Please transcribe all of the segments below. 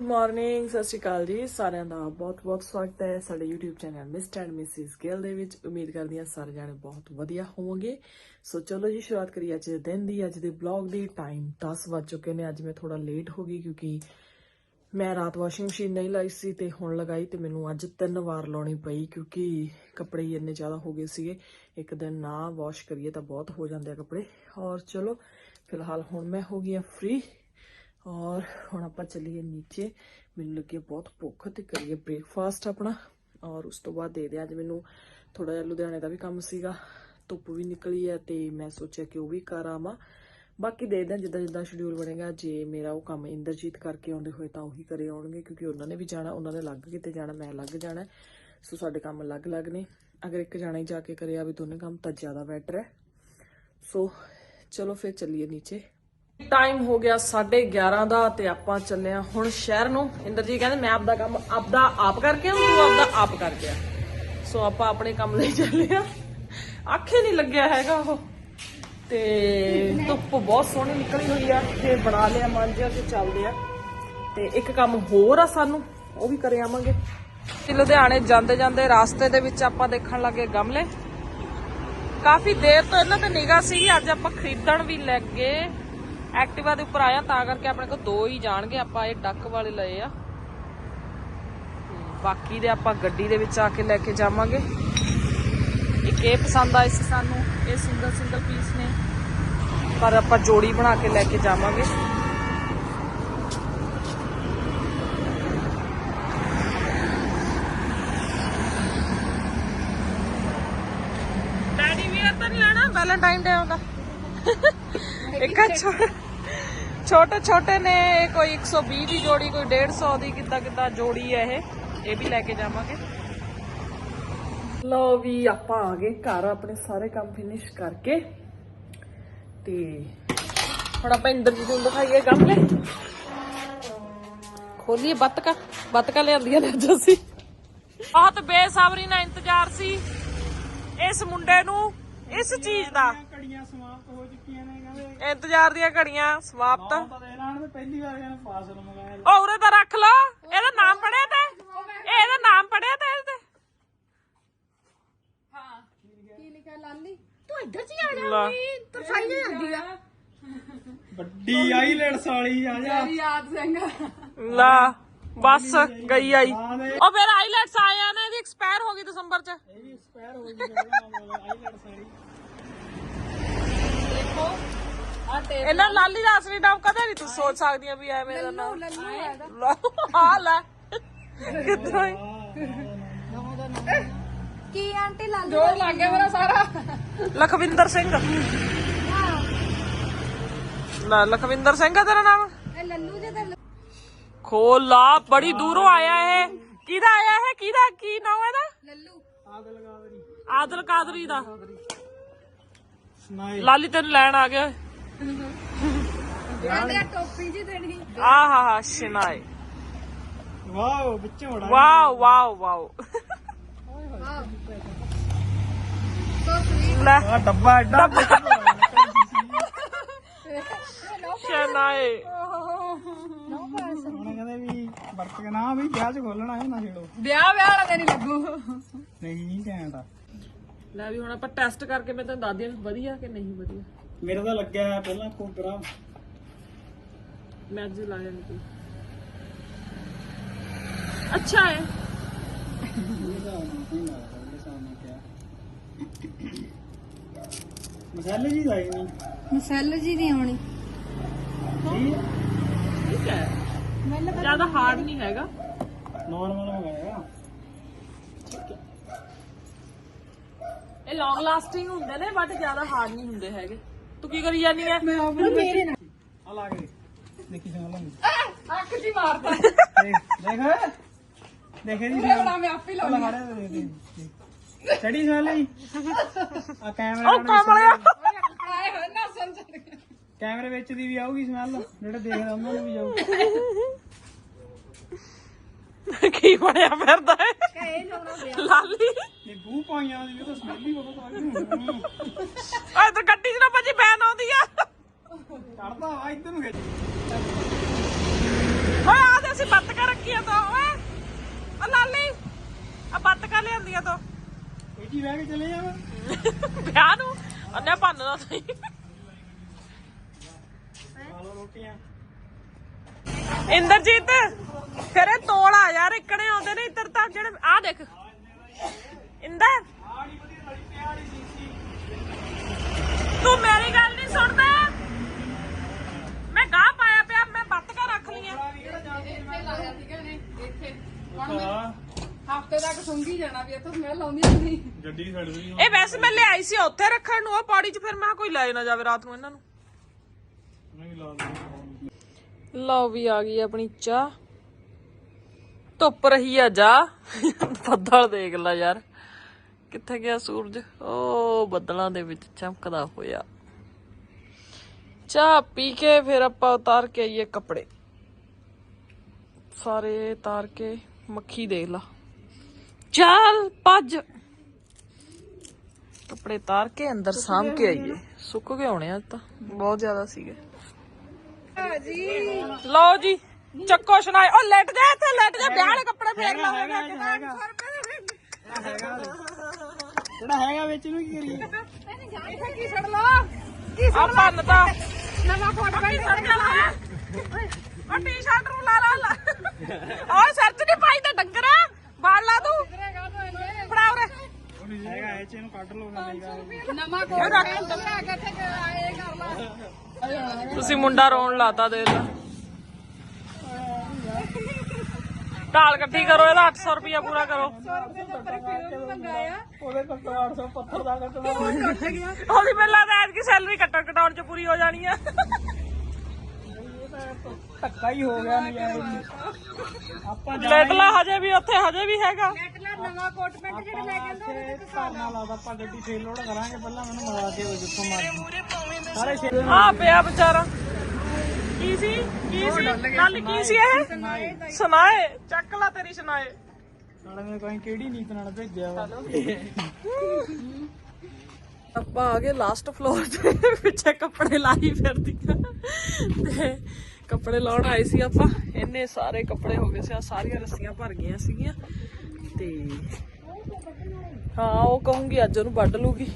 Good morning ਸਤਿ ਸ਼੍ਰੀ ਅਕਾਲ ਜੀ। ਸਾਰਿਆਂ ਦਾ ਬਹੁਤ-ਬਹੁਤ ਸਵਾਗਤ ਹੈ ਸਾਡੇ YouTube channel mister and missus Gill ਦੇ ਵਿੱਚ। ਉਮੀਦ ਕਰਦੀ ਹਾਂ ਸਾਰੇ ਜਾਣੇ ਬਹੁਤ ਵਧੀਆ ਹੋਵੋਗੇ। ਸੋ ਚਲੋ ਜੀ, ਸ਼ੁਰੂਆਤ ਕਰੀਏ ਅੱਜ ਦੇ ਦਿਨ ਦੀ। ਅੱਜ ਦੇ ਵਲੌਗ ਦੀ ਟਾਈਮ 10 ਵੱਜ ਚੁੱਕੇ ਨੇ। ਅੱਜ ਮੈਂ ਥੋੜਾ ਲੇਟ ਹੋ ਗਈ ਕਿਉਂਕਿ ਮੈਂ ਰਾਤ ਵਾਸ਼ਿੰਗ ਮਸ਼ੀਨ ਨਹੀਂ ਲਾਈ ਸੀ ਤੇ ਹੁਣ ਲਗਾਈ ਤੇ ਮੈਨੂੰ ਅੱਜ ਤਿੰਨ ਵਾਰ ਲਾਉਣੀ ਪਈ ਕਿਉਂਕਿ ਕੱਪੜੇ ਹੀ ਇੰਨੇ ਜ਼ਿਆਦਾ ਹੋ ਗਏ ਸੀਗੇ। ਇੱਕ ਦਿਨ ਨਾ ਵਾਸ਼ ਕਰੀਏ ਤਾਂ ਬਹੁਤ ਹੋ ਜਾਂਦੇ ਆ ਕੱਪੜੇ। ਔਰ ਚਲੋ, ਫਿਲਹਾਲ ਹੁਣ ਮੈਂ ਹੋ ਗਈ ਆ ਫ੍ਰੀ ਔਰ ਹੁਣ ਆਪਾਂ ਚੱਲੀਏ ਨੀਚੇ। ਮੈਨੂੰ ਲੱਗੀ ਬਹੁਤ ਭੁੱਖ ਤੇ ਕਰੀਏ ਬ੍ਰੇਕਫਾਸਟ ਆਪਣਾ। ਔਰ ਉਸ ਤੋਂ ਬਾਅਦ ਦੇ ਦੇ ਅੱਜ ਮੈਨੂੰ ਥੋੜਾ ਜਿਹਾ ਲੁਧਿਆਣੇ ਦਾ ਵੀ ਕੰਮ ਸੀਗਾ। ਧੁੱਪ ਵੀ ਨਿਕਲੀ ਹੈ ਤੇ ਮੈਂ ਸੋਚਿਆ ਕਿ ਉਹ ਵੀ ਕਰ ਆਵਾਂ। ਬਾਕੀ ਦੇਖਦੇ ਹਾਂ ਜਿੱਦਾਂ ਜਿੱਦਾਂ ਸ਼ਡਿਊਲ ਬਣੇਗਾ, ਜੇ ਮੇਰਾ ਉਹ ਕੰਮ ਇੰਦਰਜੀਤ ਕਰਕੇ ਆਉਂਦੇ ਹੋਏ ਤਾਂ ਉਹੀ ਕਰੇ ਆਉਣਗੇ, ਕਿਉਂਕਿ ਉਹਨਾਂ ਨੇ ਵੀ ਜਾਣਾ, ਉਹਨਾਂ ਨੇ ਲੱਗ ਕਿਤੇ ਜਾਣਾ, ਮੈਂ ਲੱਗ ਜਾਣਾ ਸੋ ਸਾਡੇ ਕੰਮ ਅਲੱਗ-ਅਲੱਗ ਨੇ। ਅਗਰ ਇੱਕ ਜਾਣਾ ਹੀ ਜਾ ਕੇ ਕਰੇ ਆਵੇ ਦੋਨੇ ਕੰਮ ਤਾਂ ਜ਼ਿਆਦਾ ਬੈਟਰ ਹੈ। ਸੋ ਚਲੋ ਫਿਰ ਚੱਲੀਏ ਨੀਚੇ। ਟਾਈਮ ਹੋ ਗਿਆ 11:30 ਦਾ ਤੇ ਆਪਾਂ ਚੱਲੇ ਆ ਹੁਣ ਸ਼ਹਿਰ ਨੂੰ। ਇੰਦਰ ਜੀ ਕਹਿੰਦੇ, ਮੈਂ ਆਪਦਾ ਕੰਮ, ਆਪਦਾ ਆਪ ਕਰਕੇ ਆਉਂ ਤੂੰ ਆਪਦਾ ਆਪ ਕਰਕੇ ਆ। ਸੋ ਆਪਾਂ ਆਪਣੇ ਕੰਮ ਲਈ ਚੱਲੇ ਆ ਆਖੇ ਨਹੀਂ ਲੱਗਿਆ ਹੈਗਾ ਉਹ। ਤੇ ਧੁੱਪ ਬਹੁਤ ਸੋਹਣੀ ਨਿਕਲੀ ਹੋਈ ਆ। ਤੇ ਬਣਾ ਲਿਆ, ਮਾਂਜਿਆ ਤੇ ਚੱਲਦੇ ਆ। ਤੇ ਇੱਕ ਕੰਮ ਹੋਰ ਆ ਸਾਨੂੰ, ਉਹ ਵੀ ਕਰੇ ਆਵਾਂਗੇ। ਤੇ ਲੁਧਿਆਣੇ ਜਾਂਦੇ ਜਾਂਦੇ ਰਾਸਤੇ ਦੇ ਵਿੱਚ ਆਪਾਂ ਦੇਖਣ ਲੱਗੇ ਗਮਲੇ। ਕਾਫੀ ਦੇਰ ਤੋਂ ਇਹਨਾਂ ਤੇ ਨਿਗਾਹ ਸੀ, ਅੱਜ ਆਪਾਂ ਖਰੀਦਣ ਵੀ ਲੱਗੇ। ਐਕਟਿਵਾ ਦੇ ਉੱਪਰ ਆਇਆ ਤਾਂ ਕਰਕੇ ਆਪਣੇ ਕੋਲ ਦੋ ਹੀ ਜਾਣਗੇ ਆਪਾਂ ਇਹ ਡੱਕ ਵਾਲੇ ਲਏ ਆ। ਬਾਕੀ ਦੇ ਆਪਾਂ ਗੱਡੀ ਦੇ ਵਿੱਚ ਆ ਕੇ ਲੈ ਕੇ ਜਾਵਾਂਗੇ। ਇੱਕ ਇਹ ਪਸੰਦ ਆਈ ਸੀ ਸਾਨੂੰ ਇਹ ਸਿੰਗਲ ਸਿੰਗਲ ਪੀਸ ਨੇ। ਪਰ ਆਪਾਂ ਜੋੜੀ ਬਣਾ ਕੇ ਲੈ ਕੇ ਜਾਵਾਂਗੇ। ਡੈਡੀ ਵੀ ਤਾਂ ਨਹੀਂ ਲੈਣਾ ਵੈਲੈਂਟਾਈਨ ਡੇ ਆਉਂਦਾ। ਇੱਕ ਆ ਛੋ- ਛੋਟੇ ਛੋਟੇ ਨੇ, ਕੋਈ 120 ਦੀ ਜੋੜੀ, ਕੋਈ 150 ਦੀ, ਕਿੱਦਾਂ ਕਿੱਦਾਂ ਜੋੜੀ ਹੈ ਇਹ? ਇਹ ਵੀ ਲੈ ਕੇ ਜਾਵਾਂਗੇ। ਲੋ ਵੀ, ਆਪਾਂ ਆ ਗਏ ਘਰ, ਆਪਣੇ ਸਾਰੇ ਕੰਮ ਫਿਨਿਸ਼ ਕਰਕੇ। ਤੇ ਹੁਣ ਆਪਾਂ ਇੰਦਰਜੀਤ ਨੂੰ ਦਿਖਾਈਏ ਗਮਲੇ ਖੋਲੀਏ ਬੱਤਕਾ ਬੱਤਕਾ ਲਿਆਂਦੀਆਂ ਨੇ ਅੱਜ ਅਸੀਂ। ਬਹੁਤ ਬੇਸਬਰੀ ਨਾਲ ਇੰਤਜ਼ਾਰ ਸੀ। ਇਸ ਮੁੰਡੇ ਨੂੰ ਇਸ ਚੀਜ਼ ਦਾ। ਘੜੀਆਂ ਸਮਾਪਤ ਹੋ ਚੁੱਕੀਆਂ ਨੇ ਕਹਿੰਦੇ। ਇੰਤਜ਼ਾਰ ਦੀਆਂ ਘੜੀਆਂ ਸਮਾਪਤ। ਪਤਾ ਇਹਨਾਂ ਨੇ ਪਹਿਲੀ ਵਾਰ ਇਹਨਾਂ ਪਾਸਲ ਮੰਗਾਇਆ ਉਹ ਉਰੇ ਤਾਂ ਰੱਖ ਲੋ ਇਹਦਾ ਨਾਮ ਪੜਿਆ ਤੇ। ਇਹ ਇਹਦਾ ਨਾਮ ਪੜਿਆ ਤੇ ਇਹਦੇ ਕੀ ਲਿਖਿਆ? ਲਾਲੀ? ਤੂੰ ਇੱਧਰ ਚ ਆ ਤੇ ਲਾ। ਤਰਸਾਈ ਜਾਂਦੀ ਆ। ਵੱਡੀ ਆਈਲੈਂਡਸ ਵਾਲੀ ਆ ਜਾ। ਯਾਦ ਸਿੰਘ। ਲਾ। ਬਸ ਗਈ ਆਈ ਹਾਂ ਦੇ ਉਹ ਫਿਰ ਆਈਲੈਟਸ ਆਇਆ ਨਾ ਇਹਦੀ ਐਕਸਪਾਇਰ ਹੋ ਗਈ ਦਸੰਬਰ ਚ ਇਹ ਵੀ ਐਕਸਪਾਇਰ ਹੋ ਗਈ ਕਹਿੰਦਾ ਆਈਲੈਂਡਸ ਵਾਲੀ ਇਹਨਾਂ ਲਾਲੀ ਦਾ ਅਸਲੀ ਨਾਮ ਕਦੇ ਨਹੀਂ ਤੂੰ ਸੋਚ ਸਕਦੀਆਂ ਵੀ ਐਵੇਂ ਦਾ ਨਾਮ ਲੱਲੂ ਹੈ ਇਹਦਾ ਲਾ, ਆ ਲੈ ਕਿੱਦਾਂ ਹੀ ਕੀ ਆਂਟੀ ਲਾਲੀ ਜੋਰ ਲੱਗ ਗਿਆ ਮੇਰਾ ਸਾਰਾ ਲਖਵਿੰਦਰ ਸਿੰਘ ਨਾ ਲਖਵਿੰਦਰ ਸਿੰਘ ਆ ਤੇਰਾ ਨਾਮ ਇਹ ਲੱਲੂ ਜੇ ਤਾਂ ਖੋਲਾ ਬੜੀ ਦੂਰੋਂ ਆਇਆ ਇਹ। ਕਿਹਦਾ ਆਇਆ ਇਹ? ਕਿਹਦਾ? ਕੀ ਨਾਮ ਹੈ ਇਹਦਾ? ਲੱਲੂ। ਆਦਲ ਗਾਵਰੀ ਆਦਲ ਕਾਦਰੀ ਦਾ। ਸਨਾਈ ਲਾਲੀ ਤੈਨੂੰ ਲੈਣ ਆ ਗਿਆ। ਕਹਿੰਦੇ ਆ ਟੋਪੀ ਜੀ ਦੇਣੀ। ਆਹ ਹਾ ਹਾ ਸ਼ਨਾਈ ਵਾਓ ਵਿੱਚੋਂ ਉਡਾ ਵਾਓ ਵਾਓ ਵਾਓ। ਲੈ। ਡੱਬਾ ਐਡਾ। ਸ਼ਨਾਈ ਵਰਤ ਕੇ ਨਾ ਵੀ ਵਿਆਹ ਚ ਖੋਲਣਾ ਹੈ ਨਾ ਛੇੜੋ। ਵਿਆਹ ਵਿਆਹ ਵਾਲਾ ਦਿਨ ਹੀ ਲੱਗੂ। ਨਹੀਂ ਕਹਿੰਦਾ ਲੈ ਵੀ ਹੁਣ ਆਪਾਂ ਟੈਸਟ ਕਰਕੇ ਮੈਂ ਤੈਨੂੰ ਦੱਸਦੀ ਹਾਂ ਵਧੀਆ ਕਿ ਨਹੀਂ ਵਧੀਆ। ਮੇਰਾ ਤਾਂ ਲੱਗਿਆ ਹੋਇਆ ਪਹਿਲਾਂ ਕੋਬਰਾ ਮੈਂ ਅੱਜ ਲਾਇਆ ਨਹੀਂ ਕੋਈ ਅੱਛਾ ਹੈ। ਮਸਾਲੇ ਜੀ ਲਾਈ ਨਹੀਂ ਮਸਾਲਾ ਜੀ ਨਹੀਂ ਆਉਣੀ। ਠੀਕ ਠੀਕ ਹੈ। ਜ਼ਿਆਦਾ ਹਾਰਡ ਨਹੀਂ ਹੈਗਾ ਨਾਰਮਲ ਮੰਗਾਇਆ ਇਹ ਲੌਂਗ ਲਾਸਟਿੰਗ ਹੁੰਦੇ ਨੇ ਬਟ ਜ਼ਿਆਦਾ ਹਾਰਡ ਨਹੀਂ ਹੁੰਦੇ ਹੈਗੇ ਤੂੰ ਕੀ ਕਰੀ ਜਾਨੀ ਹੈ ਮੇਰੇ ਨਾਲ ਆ ਲਾ ਕੇ ਦੇਖੀ ਸੁਣ ਲਾਂਗੇ ਅੱਖ ਜੀ ਮਾਰਦਾ ਦੇਖ ਦੇਖ ਦੇਖ ਇਹਦੀ ਬਣਾ ਮੈਂ ਆਪੇ ਲਾ ਲਗਾ ਦੇ ਸੜੀ ਸੁਣ ਲਈ ਆ ਕੈਮਰਾ ਉਹ ਕਮਲਿਆ ਆਏ ਹੋਏ ਨਾ ਸਮਝ ਗਿਆ ਕੈਮਰੇ ਵਿੱਚ ਦੀ ਵੀ ਆਊਗੀ ਸਮੈਲ ਜਿਹੜੇ ਦੇਖਦੇ ਉਹਨਾਂ ਨੂੰ ਵੀ ਜਾਊ। ਕੀ ਬਣਿਆ ਫਿਰਦਾ ਹੈ ਕਹੇ ਲਾਲੀ। ਇਹ ਬੂ ਪਾਈਆਂ ਦੀ ਤਾਂ ਸਮੈਲ ਹੀ ਬਹੁਤ ਆ ਗਈ ਓਏ ਤੇ ਗੱਡੀ 'ਚ ਨਾ ਭੱਜੀ ਬੈਨ ਆਉਂਦੀ ਆ। ਚੜਦਾ ਵਾ ਇੱਧਰ ਨੂੰ ਖਿੱਚ। ਓਏ ਆ ਦੇ ਅਸੀਂ ਬੱਤਕਾਂ ਰੱਖੀਆਂ ਤਾਂ ਓਏ। ਆ ਲਾਲੀ ਆ ਬੱਤਕਾਂ ਲਿਆਂਦੀਆਂ ਤੋਂ। ਇਹ ਕੀ ਬਹਿ ਕੇ ਚਲੇ ਜਾਵਾਂ? ਵਿਆਹ ਨੂੰ? ਅੰਨੇ ਭੰਨਦਾ ਸਹੀ ਰੋਟੀਆਂ। ਇੰਦਰਜੀਤ ਫਿਰ ਇਹ ਤੋਲ ਆ ਯਾਰ ਇਕੜੇ ਆਉਂਦੇ ਨੇ ਇੱਧਰ ਤਾਂ ਜਿਹੜੇ ਆ ਦੇਖ। ਇੰਦਰ ਤੂੰ ਮੇਰੀ ਗੱਲ ਨਹੀਂ ਸੁਣਦਾ। ਮੈਂ ਗਾਹ ਪਾਇਆ ਪਿਆ ਮੈਂ ਬੱਤਕਾਂ ਰੱਖ ਲਈਆਂ ਇੱਥੇ ਲਾਇਆ ਸੀਗਾ ਨੇ ਇੱਥੇ ਹੁਣ ਹਾਂ ਹਫ਼ਤੇ ਤੱਕ ਸੁੰਗੀ ਜਾਣਾ ਵੀ ਇੱਥੋਂ ਸਮੈਲ ਆਉਂਦੀ ਨਹੀਂ ਗੱਡੀ ਛੱਡ ਇਹ ਵੈਸੇ ਮੈਂ ਲਿਆਈ ਸੀ ਉੱਥੇ ਰੱਖਣ ਨੂੰ ਉਹ ਪੌੜੀ 'ਚ ਫਿਰ ਮੈਂ ਕਿਹਾ ਕੋਈ ਲੈ ਨਾ ਜਾਵੇ ਰਾਤ ਨੂੰ ਇਹਨਾਂ ਨੂੰ। ਲਓ ਵੀ ਆ ਗਈ ਆਪਣੀ ਚਾਹ। ਧੁੱਪ ਰਹੀ ਆ ਜਾ। ਬੱਦਲ ਦੇਖ ਲੈ ਯਾਰ। ਕਿੱਥੇ ਗਿਆ ਸੂਰਜ? ਓ ਬੱਦਲਾਂ ਦੇ ਵਿੱਚ ਚਮਕਦਾ ਹੋਇਆ। ਚਾਹ ਪੀ ਕੇ ਫਿਰ ਆਪਾਂ ਉਤਾਰ ਕੇ ਆਈਏ ਕੱਪੜੇ। ਸਾਰੇ ਉਤਾਰ ਕੇ ਮੱਖੀ ਦੇਖ ਲਾ। ਚੱਲ ਭੱਜ। ਕੱਪੜੇ ਤਾਰ ਕੇ ਅੰਦਰ ਸਾਂਭ ਕੇ ਆਈਏ। ਸੁੱਕ ਗਏ ਹੋਣੇ ਅੱਜ ਤਾਂ। ਬਹੁਤ ਜ਼ਿਆਦਾ ਸੀਗੇ। ਲਓ ਜੀ ਚੱਕੋ ਸੁਣਾਏ ਉਹ ਲੈਟ ਜਾ ਇੱਥੇ ਲੈਟ ਜਾ। ਵਿਆਹ ਵਾਲੇ ਕੱਪੜੇ ਫੇਰ ਹੈਗਾ ਜਿਹੜਾ ਹੈਗਾ ਵਿੱਚ ਨੂੰ ਕੀ ਕਰੀਏ? ਇੱਥੇ ਕੀ ਛੱਡ ਲਾ ਕੀ ਆ ਭੰਨ ਤਾਂ। ਨਵਾਂ ਕੋਟ ਪਾਈ ਸਰ ਲਾ ਉਹ ਟੀ-ਸ਼ਰਟ ਨੂੰ ਲਾ ਲਾ ਲਾ। ਆ ਸਿਰ ਚ ਨਹੀਂ ਪਾਈ ਤਾਂ ਡੰਗਰਾ। ਬਾਲ ਲਾ ਤੂੰ। ਫੜਾ ਉਰੇ। ਹੈਗਾ ਇਹ ਚ ਇਹਨੂੰ ਕੱਢ ਲਓ ਨਾ ਨਵਾਂ ਕੋਟ ਤਾਂ ਕਿੱਥੇ ਆਏ ਕਰ ਲਾ। ਤੁਸੀਂ ਮੁੰਡਾ ਰੋਣ ਲਾਤਾ ਦੇ ਲਾ ਢਾਲ ਇਕੱਠੀ ਕਰੋ, ਇਹਦਾ 800 ਰੁਪਿਆ ਪੂਰਾ ਕਰੋ। ਉਹਦੇ ਕੋਲ 800 ਪੱਥਰ ਦਾ ਕੱਟਣਾ ਉਹਦੀ ਮੈਨੂੰ ਲੱਗਦਾ ਐਤਕੀ ਸੈਲਰੀ ਕੱਟਣ ਕਟਾਉਣ ਚ ਪੂਰੀ ਹੋ ਜਾਣੀ ਆ। ਧੱਕਾ ਹੀ ਹੋ ਗਿਆ ਨਹੀਂ ਯਾਰ ਆਪਾਂ ਲੈਟਲਾ ਹਜੇ ਵੀ ਉੱਥੇ, ਹਜੇ ਵੀ ਹੈਗਾ। ਨਵਾਂ ਕੋਟ ਪੈਂਟ ਜਿਹੜਾ ਲੈ ਕੇ ਆਂਦਾ ਕਰਨਾ ਲਾਦਾ ਆਪਾਂ ਗੱਡੀ ਫੇਰ ਲੋਡ ਕਰਾਂਗੇ ਪਹਿਲਾਂ ਮੈਨੂੰ ਮਿਲਾ ਕੇ ਜਿੱਥੋਂ ਮਾਰ ਆ ਪਿਆ ਵਿਚਾਰਾ। ਕੀ ਸੀ? ਕੀ ਸੀ? ਗੱਲ ਕੀ ਸੀ ਇਹ? ਸੁਣਾਏ। ਚੱਕ ਲਾ ਤੇਰੀ ਸੁਣਾਏ। ਨਾਲੇ ਮੈਂ ਕੋਈ ਕਿਹੜੀ ਨੀਤ ਨਾਲ ਭੇਜਿਆ ਵਾ। ਆਪਾਂ ਆ ਗਏ ਲਾਸਟ ਫਲੋਰ ਤੇ ਪਿੱਛੇ ਕੱਪੜੇ ਲਾਈ ਫਿਰਦੀਆਂ ਤੇ ਕੱਪੜੇ ਲਾਉਣ ਆਏ ਸੀ ਆਪਾਂ। ਇੰਨੇ ਸਾਰੇ ਕੱਪੜੇ ਹੋ ਗਏ ਸੀ ਆ ਸਾਰੀਆਂ ਰੱਸੀਆਂ ਭਰ ਗਈਆਂ ਸੀਗੀਆਂ। ਤੇ ਹਾਂ ਉਹ ਕਹੂੰਗੀ ਅੱਜ ਉਹਨੂੰ ਵੱਢ ਲੂਗੀ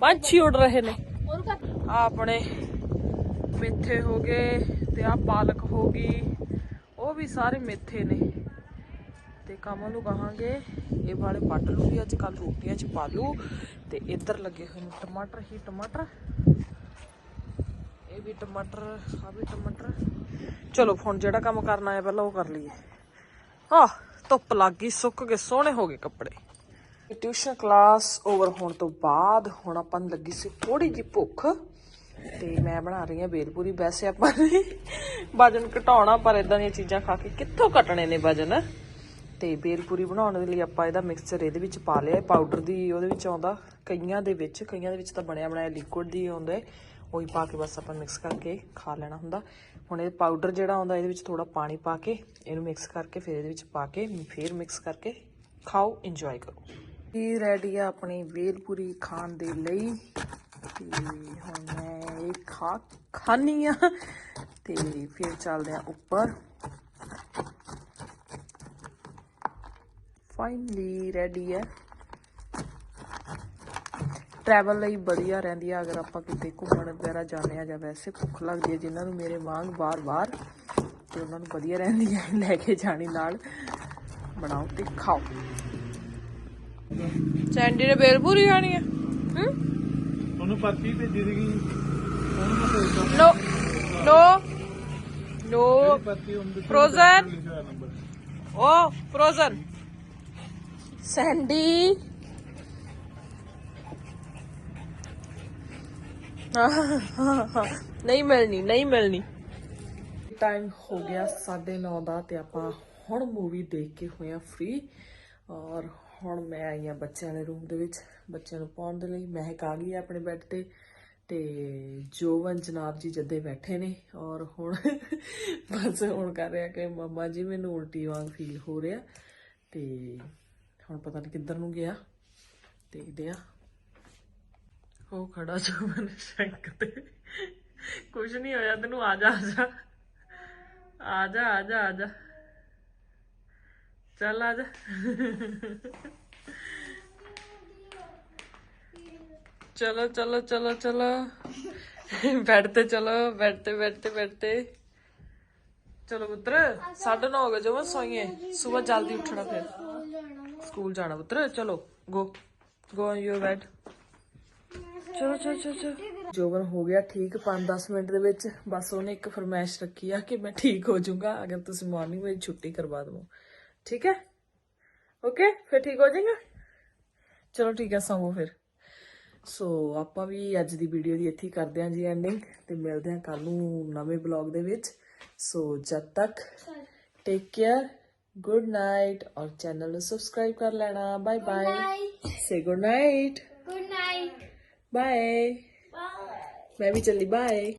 ਪੰਛੀ ਉੱਡ ਰਹੇ ਨੇ। ਆ ਆਪਣੇ ਮੇਥੇ ਹੋ ਗਏ ਤੇ ਆ ਪਾਲਕ ਹੋ ਗਈ। ਉਹ ਵੀ ਸਾਰੇ ਮੇਥੇ ਨੇ। ਤੇ ਕਮਲ ਨੂੰ ਕਹਾਂਗੇ, ਇਹ ਵਾਲੇ ਵੱਢ ਲੂਗੀ ਅੱਜ ਕੱਲ ਰੋਟੀਆਂ ਚ ਪਾ ਲੂ ਤੇ ਇੱਧਰ ਲੱਗੇ ਹੋਏ ਨੇ ਟਮਾਟਰ ਹੀ ਟਮਾਟਰ। ਇਹ ਵੀ ਟਮਾਟਰ ਆ ਵੀ ਟਮਾਟਰ। ਚਲੋ, ਹੁਣ ਜਿਹੜਾ ਕੰਮ ਕਰਨਾ ਹੈ ਪਹਿਲਾਂ ਉਹ ਕਰ ਲਈਏ। ਆਹ, ਧੁੱਪ ਲੱਗ ਗਈ, ਸੁੱਕ ਗਏ, ਸੋਹਣੇ ਹੋ ਗਏ ਕੱਪੜੇ। ਟਿਊਸ਼ਨ ਕਲਾਸ ਓਵਰ ਹੋਣ ਤੋਂ ਬਾਅਦ ਹੁਣ ਆਪਾਂ ਨੂੰ ਲੱਗੀ ਸੀ ਥੋੜੀ ਜਿਹੀ ਭੁੱਖ। ਤੇ ਮੈਂ ਬਣਾ ਰਹੀ ਹਾਂ ਬੇਲਪੂਰੀ। ਵੈਸੇ ਆਪਾਂ ਨੇ ਵਜਨ ਘਟਾਉਣਾ, ਪਰ ਇਦਾਂ ਦੀਆਂ ਚੀਜ਼ਾਂ ਖਾ ਕੇ ਕਿੱਥੋਂ ਘਟਣੇ ਨੇ ਵਜਨ? ਤੇ ਬੇਲਪੂਰੀ ਬਣਾਉਣ ਦੇ ਲਈ ਆਪਾਂ ਇਹਦਾ ਮਿਕਸਚਰ ਇਹਦੇ ਵਿੱਚ ਪਾ ਲਿਆ। ਪਾਊਡਰ ਦੀ ਉਹਦੇ ਵਿੱਚ ਆਉਂਦਾ, ਕਈਆਂ ਦੇ ਵਿੱਚ, ਕਈਆਂ ਦੇ ਵਿੱਚ ਤਾਂ ਬਣਿਆ ਬਣਾਇਆ ਲਿਕੁਇਡ ਦੀ ਆਉਂਦਾ ਹੈ। ਉਹੀ ਪਾ ਕੇ ਬਸ ਆਪਾਂ ਮਿਕਸ ਕਰਕੇ ਖਾ ਲੈਣਾ ਹੁੰਦਾ। ਹੁਣ ਇਹ ਪਾਊਡਰ ਜਿਹੜਾ ਆਉਂਦਾ, ਇਹਦੇ ਵਿੱਚ ਥੋੜਾ ਪਾਣੀ ਪਾ ਕੇ ਇਹਨੂੰ ਮਿਕਸ ਕਰਕੇ ਫਿਰ ਇਹਦੇ ਵਿੱਚ ਪਾ ਕੇ ਫਿਰ ਮਿਕਸ ਕਰਕੇ ਖਾਓ ਇੰਜੋਏ ਕਰੋ। ਇਹ ਰੈਡੀ ਆ ਆਪਣੀ ਵੇਲਪੂਰੀ ਖਾਣ ਦੇ ਲਈ। ਤੇ ਹੁਣ ਮੈਂ ਇਹ ਖਾ ਖਾਣੀ ਆ ਤੇ ਫਿਰ ਚੱਲਦੇ ਆ ਉੱਪਰ। ਫਾਈਨਲੀ ਰੈਡੀ ਹੈ। ਟਰੈਵਲ ਲਈ ਵਧੀਆ ਰਹਿੰਦੀ ਆ ਅਗਰ ਆਪਾਂ ਕਿਤੇ ਘੁੰਮਣ ਵਗੈਰਾ ਜਾਂਦੇ ਆ ਜਾਂ ਵੈਸੇ ਭੁੱਖ ਲੱਗਦੀ ਹੈ ਜਿਨ੍ਹਾਂ ਨੂੰ ਮੇਰੇ ਵਾਂਗ ਬਾਰ-ਬਾਰ ਤੇ ਉਹਨਾਂ ਨੂੰ ਵਧੀਆ ਰਹਿੰਦੀ ਹੈ ਲੈ ਕੇ ਜਾਣੀ ਨਾਲ। ਬਣਾਓ ਤੇ ਖਾਓ। ਸੈਂਡੀ ਨੇ ਬੇਲਪੂਰੀ ਖਾਣੀ ਹੈ ਹੂੰ ਉਹਨੂੰ ਪਰਚੀ ਭੇਜੀ ਸੀਗੀ। ਨੋ ਪਰਚੀ ਉਹਨੂੰ Frozen? ਹੋਇਆ ਓ ਫਰੋਜ਼ਨ ਸੈਂਡੀ ਨਹੀਂ ਮਿਲਣੀ ਨਹੀਂ ਮਿਲਣੀ। ਟਾਈਮ ਹੋ ਗਿਆ 9:30 ਦਾ ਤੇ ਆਪਾਂ ਹੁਣ ਮੂਵੀ ਦੇਖ ਕੇ ਹੋਏ ਆ ਫ੍ਰੀ ਔਰ ਹੁਣ ਮੈਂ ਆਈ ਆ ਬੱਚਿਆਂ ਦੇ ਰੂਮ ਦੇ ਵਿੱਚ ਬੱਚਿਆਂ ਨੂੰ ਪਾਉਣ ਦੇ ਲਈ। ਮਹਿਕ ਆ ਗਈ ਆ ਆਪਣੇ ਬੈੱਡ ਤੇ। ਤੇ ਜੋਵਨ ਜਨਾਬ ਜੀ ਜੱਦੇ ਬੈਠੇ ਨੇ ਔਰ ਹੁਣ ਬਸ ਹੁਣ ਕਰ ਰਿਹਾ ਕਿ ਮਮਾ ਜੀ ਮੈਨੂੰ ਉਲਟੀ ਵਾਂਗ ਫੀਲ ਹੋ ਰਿਹਾ ਤੇ ਹੁਣ ਪਤਾ ਨਹੀਂ ਕਿੱਧਰ ਨੂੰ ਗਿਆ। ਦੇਖਦੇ ਆ ਉਹ ਖੜਾ ਜੋਵਨ ਸ਼ੰਕ ਤੇ। ਕੁਝ ਨਹੀਂ ਹੋਇਆ, ਤੈਨੂੰ ਆ ਜਾ ਆ ਜਾ। ਆ ਜਾ ਆ ਜਾ ਆ ਜਾ। ਚੱਲ, ਆ ਜਾ। ਚਲੋ ਚਲੋ ਚਲੋ ਚਲੋ ਬੈੱਡ ਤੇ ਚਲੋ ਬੈੱਡ ਤੇ ਬੈੱਡ ਤੇ ਬੈੱਡ ਤੇ ਚਲੋ ਪੁੱਤਰ ਸਾਢੇ ਨੌ ਹੋ ਗਏ ਜੋ ਸੋਈਏ ਸਵੇਰ ਜਲਦੀ ਉੱਠਣਾ ਫਿਰ ਸਕੂਲ ਜਾਣਾ ਪੁੱਤਰ ਚਲੋ go go on your bed ਚਲੋ ਚਲੋ ਚਲੋ ਚਲੋ ਜੋਬਨ ਹੋ ਗਿਆ ਠੀਕ 5-10 ਮਿੰਟ ਦੇ ਵਿੱਚ ਬਸ ਉਹਨੇ ਇੱਕ ਫਰਮਾਇਸ਼ ਰੱਖੀ ਆ ਕਿ ਮੈਂ ਠੀਕ ਹੋ ਜਾਊਂਗਾ ਅਗਰ ਤੁਸੀਂ ਮਾਰਨਿੰਗ ਵਿੱਚ ਛੁੱਟੀ ਕਰਵਾ ਦਿਓ ਠੀਕ ਹੈ ਓਕੇ ਫਿਰ ਠੀਕ ਹੋ ਜਾਏਗਾ ਚਲੋ ਠੀਕ ਹੈ ਸੌਂਵੋ ਫਿਰ ਸੋ ਆਪਾਂ ਵੀ ਅੱਜ ਦੀ ਵੀਡੀਓ ਦੀ ਇੱਥੇ ਕਰਦੇ ਹਾਂ ਜੀ ਐਂਡਿੰਗ ਤੇ ਮਿਲਦੇ ਹਾਂ ਕੱਲ ਨੂੰ ਨਵੇਂ ਬਲੌਗ ਦੇ ਵਿੱਚ। ਸੋ ਜਦ ਤੱਕ ਟੇਕ ਕੇਅਰ ਗੁੱਡ ਨਾਈਟ ਔਰ ਚੈਨਲ ਨੂੰ ਸਬਸਕ੍ਰਾਈਬ ਕਰ ਲੈਣਾ। Bye bye say good night Good night. Bye. ਮੈਂ ਵੀ ਚੱਲੀ। ਬਾਏ